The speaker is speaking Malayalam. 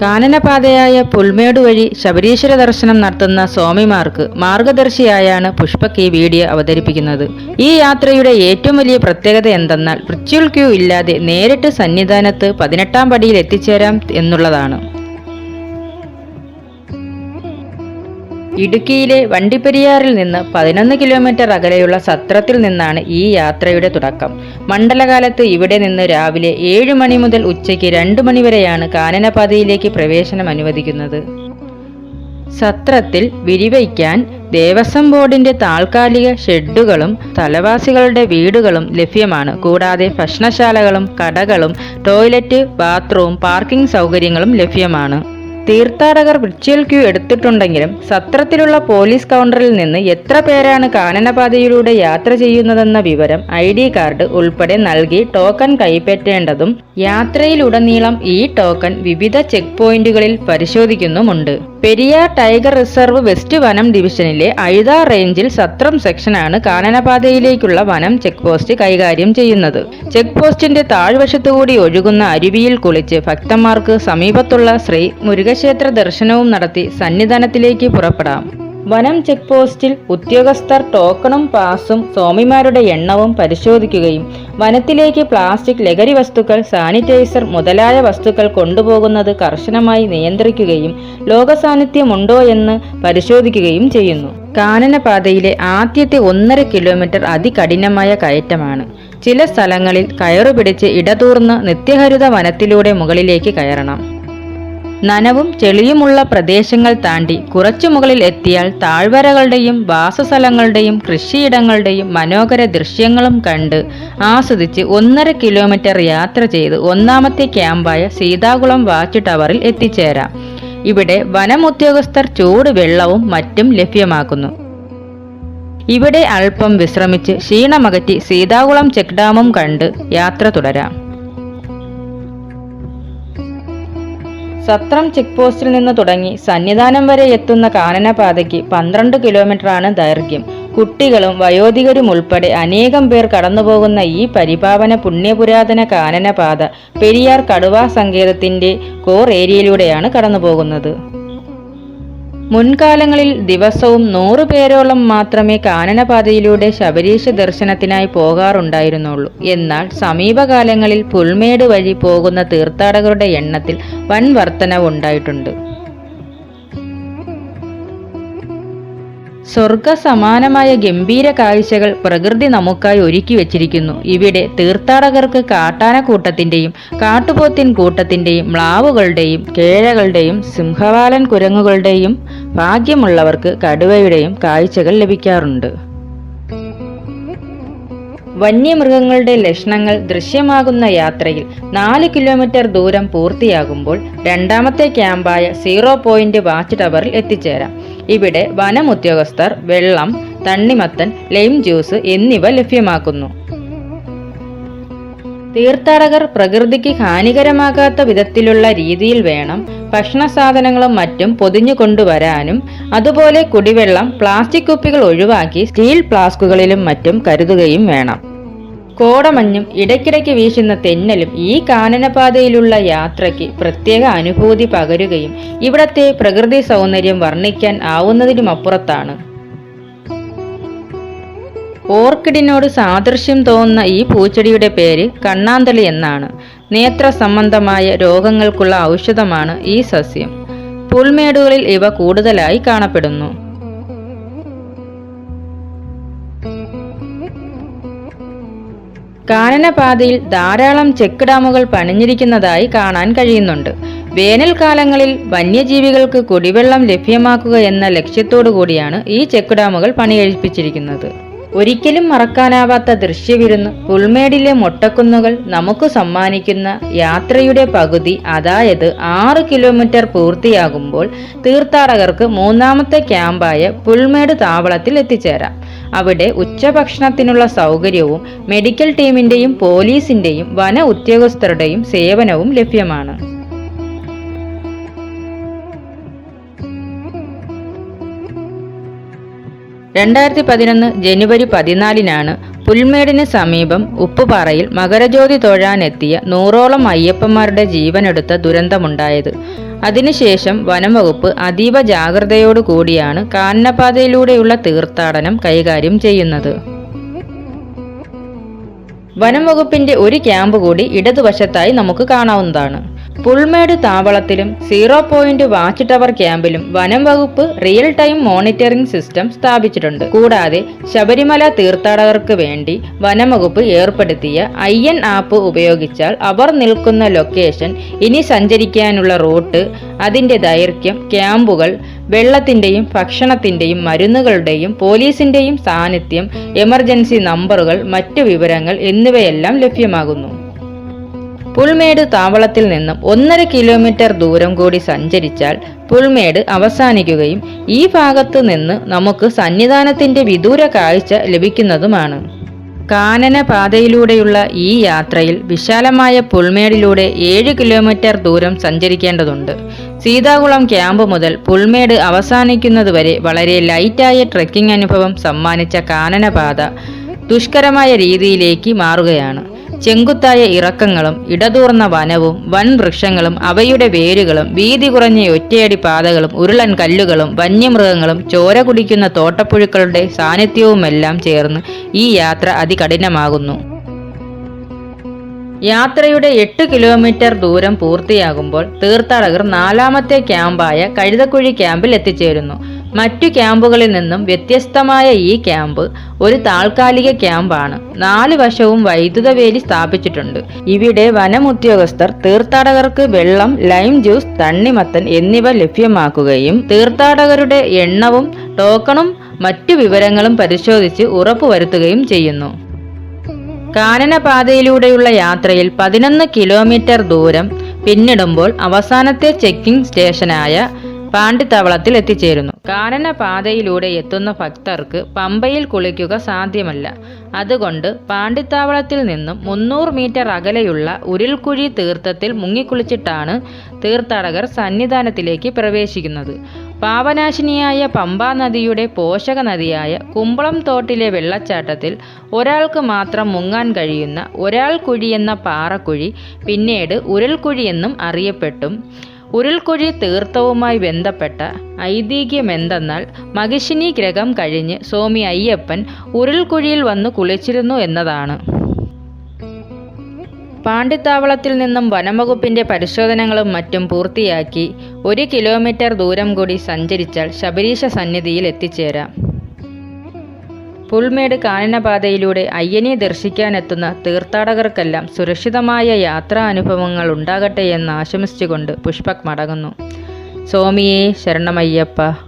കാനനപാതയായ പുൽമേട് വഴി ശബരീശ്വര ദർശനം നടത്തുന്ന സ്വാമിമാർക്ക് മാർഗദർശിയായാണ് പുഷ്പക്ക് ഈ വീഡിയോ അവതരിപ്പിക്കുന്നത്. ഈ യാത്രയുടെ ഏറ്റവും വലിയ പ്രത്യേകത എന്തെന്നാൽ വൃച്വൽ ക്യൂ ഇല്ലാതെ നേരിട്ട് സന്നിധാനത്ത് പതിനെട്ടാം പടിയിൽ എത്തിച്ചേരാം എന്നുള്ളതാണ്. ഇടുക്കിയിലെ വണ്ടിപ്പെരിയാറിൽ നിന്ന് പതിനൊന്ന് കിലോമീറ്റർ അകലെയുള്ള സത്രത്തിൽ നിന്നാണ് ഈ യാത്രയുടെ തുടക്കം. മണ്ഡലകാലത്ത് ഇവിടെ നിന്ന് രാവിലെ ഏഴ് മണി മുതൽ ഉച്ചയ്ക്ക് രണ്ട് മണിവരെയാണ് കാനനപാതയിലേക്ക് പ്രവേശനം അനുവദിക്കുന്നത്. സത്രത്തിൽ വിരിവയ്ക്കാൻ ദേവസ്വം ബോർഡിന്റെ താൽക്കാലിക ഷെഡുകളും സ്ഥലവാസികളുടെ വീടുകളും ലഭ്യമാണ്. കൂടാതെ ഭക്ഷണശാലകളും കടകളും ടോയ്ലറ്റ് ബാത്റൂം പാർക്കിംഗ് സൗകര്യങ്ങളും ലഭ്യമാണ്. തീർത്ഥാടകർ വിർച്വൽ ക്യൂ എടുത്തിട്ടുണ്ടെങ്കിലും സത്രത്തിലുള്ള പോലീസ് കൗണ്ടറിൽ നിന്ന് എത്ര പേരാണ് കാനനപാതയിലൂടെ യാത്ര ചെയ്യുന്നതെന്ന വിവരം ഐ ഡി കാർഡ് ഉൾപ്പെടെ നൽകി ടോക്കൺ കൈപ്പറ്റേണ്ടതും യാത്രയിലുടനീളം ഈ ടോക്കൺ വിവിധ ചെക്ക് പോയിന്റുകളിൽ പരിശോധിക്കുന്നുമുണ്ട്. പെരിയാർ ടൈഗർ റിസർവ് വെസ്റ്റ് വനം ഡിവിഷനിലെ അഴുത റേഞ്ചിൽ സത്രം സെക്ഷനാണ് കാനനപാതയിലേക്കുള്ള വനം ചെക്ക് പോസ്റ്റ് കൈകാര്യം ചെയ്യുന്നത്. ചെക്ക് പോസ്റ്റിന്റെ താഴ്വശത്തുകൂടി ഒഴുകുന്ന അരുവിയിൽ കുളിച്ച് ഭക്തന്മാർക്ക് സമീപത്തുള്ള ശ്രീ മുരുകക്ഷേത്ര ദർശനവും നടത്തി സന്നിധാനത്തിലേക്ക് പുറപ്പെടാം. വനം ചെക്ക് പോസ്റ്റിൽ ഉദ്യോഗസ്ഥർ ടോക്കണും പാസും സ്വാമിമാരുടെ എണ്ണവും പരിശോധിക്കുകയും വനത്തിലേക്ക് പ്ലാസ്റ്റിക് ലഹരി വസ്തുക്കൾ സാനിറ്റൈസർ മുതലായ വസ്തുക്കൾ കൊണ്ടുപോകുന്നത് കർശനമായി നിയന്ത്രിക്കുകയും ലോകസാന്നിധ്യമുണ്ടോ എന്ന് പരിശോധിക്കുകയും ചെയ്യുന്നു. കാനനപാതയിലെ ആദ്യത്തെ ഒന്നര കിലോമീറ്റർ അതികഠിനമായ കയറ്റമാണ്. ചില സ്ഥലങ്ങളിൽ കയറുപിടിച്ച് ഇടതൂർന്ന് നിത്യഹരിത വനത്തിലൂടെ മുകളിലേക്ക് കയറണം. നനവും ചെളിയുമുള്ള പ്രദേശങ്ങൾ താണ്ടി കുറച്ചു മുകളിൽ എത്തിയാൽ താഴ്വരകളുടെയും വാസസ്ഥലങ്ങളുടെയും കൃഷിയിടങ്ങളുടെയും മനോഹര ദൃശ്യങ്ങളും കണ്ട് ആസ്വദിച്ച് ഒന്നര കിലോമീറ്റർ യാത്ര ചെയ്ത് ഒന്നാമത്തെ ക്യാമ്പായ സീതാകുളം വാച്ച് ടവറിൽ എത്തിച്ചേരാം. ഇവിടെ വനം ഉദ്യോഗസ്ഥർ ചൂട് വെള്ളവും മറ്റും ലഭ്യമാക്കുന്നു. ഇവിടെ അല്പം വിശ്രമിച്ച് ക്ഷീണമകറ്റി സീതാകുളം ചെക്ക് ഡാമും കണ്ട് യാത്ര തുടരാം. സത്രം ചെക്ക് പോസ്റ്റിൽ നിന്ന് തുടങ്ങി സന്നിധാനം വരെ എത്തുന്ന കാനനപാതയ്ക്ക് പന്ത്രണ്ട് കിലോമീറ്ററാണ് ദൈർഘ്യം. കുട്ടികളും വയോധികരും ഉൾപ്പെടെ അനേകം പേർ കടന്നുപോകുന്ന ഈ പരിപാവന പുണ്യപുരാതന കാനനപാത പെരിയാർ കടുവാ സങ്കേതത്തിന്റെ കോർ ഏരിയയിലൂടെയാണ് കടന്നുപോകുന്നത്. മുൻകാലങ്ങളിൽ ദിവസവും നൂറു പേരോളം മാത്രമേ കാനനപാതയിലൂടെ ശബരീശ ദർശനത്തിനായി പോകാറുണ്ടായിരുന്നുള്ളൂ. എന്നാൽ സമീപകാലങ്ങളിൽ പുൽമേട് വഴി പോകുന്ന തീർത്ഥാടകരുടെ എണ്ണത്തിൽ വൻ വർധനവുണ്ടായിട്ടുണ്ട്. സ്വർഗ സമാനമായ ഗംഭീര കാഴ്ചകൾ പ്രകൃതി നമുക്കായി ഒരുക്കി വെച്ചിരിക്കുന്നു. ഇവിടെ തീർത്ഥാടകർക്ക് കാട്ടാനക്കൂട്ടത്തിന്റെയും കാട്ടുപോത്തിൻ കൂട്ടത്തിന്റെയും മ്ലാവുകളുടെയും കേഴകളുടെയും സിംഹവാലൻ കുരങ്ങുകളുടെയും ഭാഗ്യമുള്ളവർക്ക് കടുവയുടെയും കാഴ്ചകൾ ലഭിക്കാറുണ്ട്. വന്യമൃഗങ്ങളുടെ ലക്ഷണങ്ങൾ ദൃശ്യമാകുന്ന യാത്രയിൽ നാല് കിലോമീറ്റർ ദൂരം പൂർത്തിയാകുമ്പോൾ രണ്ടാമത്തെ ക്യാമ്പായ സീറോ പോയിന്റ് വാച്ച് ടവറിൽ എത്തിച്ചേരാം. ഇവിടെ വനം ഉദ്യോഗസ്ഥർ വെള്ളം തണ്ണിമത്തൻ ലൈം ജ്യൂസ് എന്നിവ ലഭ്യമാക്കുന്നു. തീർത്ഥാടകർ പ്രകൃതിക്ക് ഹാനികരമാകാത്ത വിധത്തിലുള്ള രീതിയിൽ വേണം ഭക്ഷണ സാധനങ്ങളും മറ്റും പൊതിഞ്ഞു കൊണ്ടുവരാനും. അതുപോലെ കുടിവെള്ളം പ്ലാസ്റ്റിക് കുപ്പികൾ ഒഴിവാക്കി സ്റ്റീൽ ഫ്ലാസ്കുകളിലും മറ്റും കരുതുകയും വേണം. കോടമഞ്ഞും ഇടയ്ക്കിടയ്ക്ക് വീശുന്ന തെന്നലും ഈ കാനനപാതയിലുള്ള യാത്രയ്ക്ക് പ്രത്യേക അനുഭൂതി പകരുകയും ഇവിടത്തെ പ്രകൃതി സൗന്ദര്യം വർണിക്കാൻ ആവുന്നതിനുമപ്പുറത്താണ്. ഓർക്കിഡിനോട് സാദൃശ്യം തോന്നുന്ന ഈ പൂച്ചെടിയുടെ പേര് കണ്ണാന്തളി എന്നാണ്. നേത്ര സംബന്ധമായ രോഗങ്ങൾക്കുള്ള ഔഷധമാണ് ഈ സസ്യം. പുൽമേടുകളിൽ ഇവ കൂടുതലായി കാണപ്പെടുന്നു. കാനനപാതയിൽ ധാരാളം ചെക്ക് ഡാമുകൾ പണിഞ്ഞിരിക്കുന്നതായി കാണാൻ കഴിയുന്നുണ്ട്. വേനൽക്കാലങ്ങളിൽ വന്യജീവികൾക്ക് കുടിവെള്ളം ലഭ്യമാക്കുക എന്ന ലക്ഷ്യത്തോടു കൂടിയാണ് ഈ ചെക്ക് ഡാമുകൾ പണികഴിപ്പിച്ചിരിക്കുന്നത്. ഒരിക്കലും മറക്കാനാവാത്ത ദൃശ്യവിരുന്ന് പുൽമേടിലെ മൊട്ടക്കുന്നുകൾ നമുക്ക് സമ്മാനിക്കുന്ന യാത്രയുടെ പകുതി അതായത് ആറ് കിലോമീറ്റർ പൂർത്തിയാകുമ്പോൾ തീർത്ഥാടകർക്ക് മൂന്നാമത്തെ ക്യാമ്പായ പുൽമേട് താവളത്തിൽ എത്തിച്ചേരാം. അവിടെ ഉച്ചഭക്ഷണത്തിനുള്ള സൗകര്യവും മെഡിക്കൽ ടീമിന്റെയും പോലീസിന്റെയും വന ഉദ്യോഗസ്ഥരുടെയും സേവനവും ലഭ്യമാണ്. രണ്ടായിരത്തി പതിനൊന്ന് ജനുവരി പതിനാലിനാണ് പുൽമേടിന് സമീപം ഉപ്പുപാറയിൽ മകരജ്യോതി തൊഴാനെത്തിയ നൂറോളം അയ്യപ്പന്മാരുടെ ജീവനെടുത്ത ദുരന്തമുണ്ടായത്. അതിനുശേഷം വനംവകുപ്പ് അതീവ ജാഗ്രതയോടു കൂടിയാണ് കാനനപാതയിലൂടെയുള്ള തീർത്ഥാടനം കൈകാര്യം ചെയ്യുന്നത്. വനംവകുപ്പിന്റെ ഒരു ക്യാമ്പ് കൂടി ഇടതുവശത്തായി നമുക്ക് കാണാവുന്നതാണ്. പുൽമേട് താവളത്തിലും സീറോ പോയിന്റ് വാച്ച് ടവർ ക്യാമ്പിലും വനം വകുപ്പ് റിയൽ ടൈം മോണിറ്ററിംഗ് സിസ്റ്റം സ്ഥാപിച്ചിട്ടുണ്ട്. കൂടാതെ ശബരിമല തീർത്ഥാടകർക്ക് വേണ്ടി വനം വകുപ്പ് ഏർപ്പെടുത്തിയ ഐ എൻ ആപ്പ് ഉപയോഗിച്ചാൽ അവർ നിൽക്കുന്ന ലൊക്കേഷൻ ഇനി സഞ്ചരിക്കാനുള്ള റൂട്ട് അതിന്റെ ദൈർഘ്യം ക്യാമ്പുകൾ വെള്ളത്തിന്റെയും ഭക്ഷണത്തിന്റെയും മരുന്നുകളുടെയും പോലീസിന്റെയും സാന്നിധ്യം എമർജൻസി നമ്പറുകൾ മറ്റു വിവരങ്ങൾ എന്നിവയെല്ലാം ലഭ്യമാകുന്നു. പുൽമേട് താവളത്തിൽ നിന്നും ഒന്നര കിലോമീറ്റർ ദൂരം കൂടി സഞ്ചരിച്ചാൽ പുൽമേട് അവസാനിക്കുകയും ഈ ഭാഗത്ത് നിന്ന് നമുക്ക് സന്നിധാനത്തിന്റെ വിദൂര കാഴ്ച ലഭിക്കുന്നതുമാണ്. കാനന പാതയിലൂടെയുള്ള ഈ യാത്രയിൽ വിശാലമായ പുൽമേടിലൂടെ ഏഴ് കിലോമീറ്റർ ദൂരം സഞ്ചരിക്കേണ്ടതുണ്ട്. സീതാകുളം ക്യാമ്പ് മുതൽ പുൽമേട് അവസാനിക്കുന്നതുവരെ വളരെ ലൈറ്റായ ട്രെക്കിംഗ് അനുഭവം സമ്മാനിച്ച കാനനപാത ദുഷ്കരമായ രീതിയിലേക്ക് മാറുകയാണ്. ചെങ്കുത്തായ ഇറക്കങ്ങളും ഇടതൂർന്ന വനവും വൻവൃക്ഷങ്ങളും അവയുടെ വേരുകളും വീതി കുറഞ്ഞ ഒറ്റയടി പാതകളും ഉരുളൻ കല്ലുകളും വന്യമൃഗങ്ങളും ചോര കുടിക്കുന്ന തോട്ടപ്പുഴുക്കളുടെ സാന്നിധ്യവുമെല്ലാം ചേർന്ന് ഈ യാത്ര അതികഠിനമാകുന്നു. യാത്രയുടെ എട്ട് കിലോമീറ്റർ ദൂരം പൂർത്തിയാകുമ്പോൾ തീർത്ഥാടകർ നാലാമത്തെ ക്യാമ്പായ കഴുതക്കുഴി ക്യാമ്പിൽ എത്തിച്ചേരുന്നു. മറ്റു ക്യാമ്പുകളിൽ നിന്നും വ്യത്യസ്തമായ ഈ ക്യാമ്പ് ഒരു താൽക്കാലിക ക്യാമ്പാണ്. നാല് വശവും വൈദ്യുത വേലി സ്ഥാപിച്ചിട്ടുണ്ട്. ഇവിടെ വനം ഉദ്യോഗസ്ഥർ തീർത്ഥാടകർക്ക് വെള്ളം ലൈം ജ്യൂസ് തണ്ണിമത്തൻ എന്നിവ ലഭ്യമാക്കുകയും തീർത്ഥാടകരുടെ എണ്ണവും ടോക്കണും മറ്റു വിവരങ്ങളും പരിശോധിച്ച് ഉറപ്പുവരുത്തുകയും ചെയ്യുന്നു. കാനനപാതയിലൂടെയുള്ള യാത്രയിൽ പതിനൊന്ന് കിലോമീറ്റർ ദൂരം പിന്നിടുമ്പോൾ അവസാനത്തെ ചെക്കിംഗ് സ്റ്റേഷനായ പാണ്ഡിത്തവളത്തിൽ എത്തിച്ചേരുന്നു. കാനനപാതയിലൂടെ എത്തുന്ന ഭക്തർക്ക് പമ്പയിൽ കുളിക്കുക സാധ്യമല്ല. അതുകൊണ്ട് പാണ്ടിത്താവളത്തിൽ നിന്നും മുന്നൂറ് മീറ്റർ അകലെയുള്ള ഉരുൾക്കുഴി തീർത്ഥത്തിൽ മുങ്ങിക്കുളിച്ചിട്ടാണ് തീർത്ഥാടകർ സന്നിധാനത്തിലേക്ക് പ്രവേശിക്കുന്നത്. പാവനാശിനിയായ പമ്പാ നദിയുടെ പോഷക നദിയായ കുമ്പളം തോട്ടിലെ വെള്ളച്ചാട്ടത്തിൽ ഒരാൾക്ക് മാത്രം മുങ്ങാൻ കഴിയുന്ന ഒരാൾ കുഴി എന്ന പാറക്കുഴി പിന്നീട് ഉരുൾക്കുഴി എന്നും അറിയപ്പെട്ടും. ഉരുൾക്കുഴി തീർത്ഥവുമായി ബന്ധപ്പെട്ട ഐതിഹ്യം എന്തെന്നാൽ മഹിഷിനി ഗ്രഹം കഴിഞ്ഞ് സ്വാമി അയ്യപ്പൻ ഉരുൾക്കുഴിയിൽ വന്ന് കുളിച്ചിരുന്നു എന്നതാണ്. പാണ്ടിത്താവളത്തിൽ നിന്നും വനംവകുപ്പിന്റെ പരിശോധനകളും മറ്റും പൂർത്തിയാക്കി ഒരു കിലോമീറ്റർ ദൂരം കൂടി സഞ്ചരിച്ചാൽ ശബരീശ സന്നിധിയിൽ എത്തിച്ചേരാം. പുൽമേട് കാനനപാതയിലൂടെ അയ്യനെ ദർശിക്കാനെത്തുന്ന തീർത്ഥാടകർക്കെല്ലാം സുരക്ഷിതമായ യാത്രാ അനുഭവങ്ങൾ ഉണ്ടാകട്ടെ എന്ന് ആശംസിച്ചുകൊണ്ട് പുഷ്പക് മടങ്ങുന്നു. സ്വാമിയെ ശരണമയ്യപ്പ.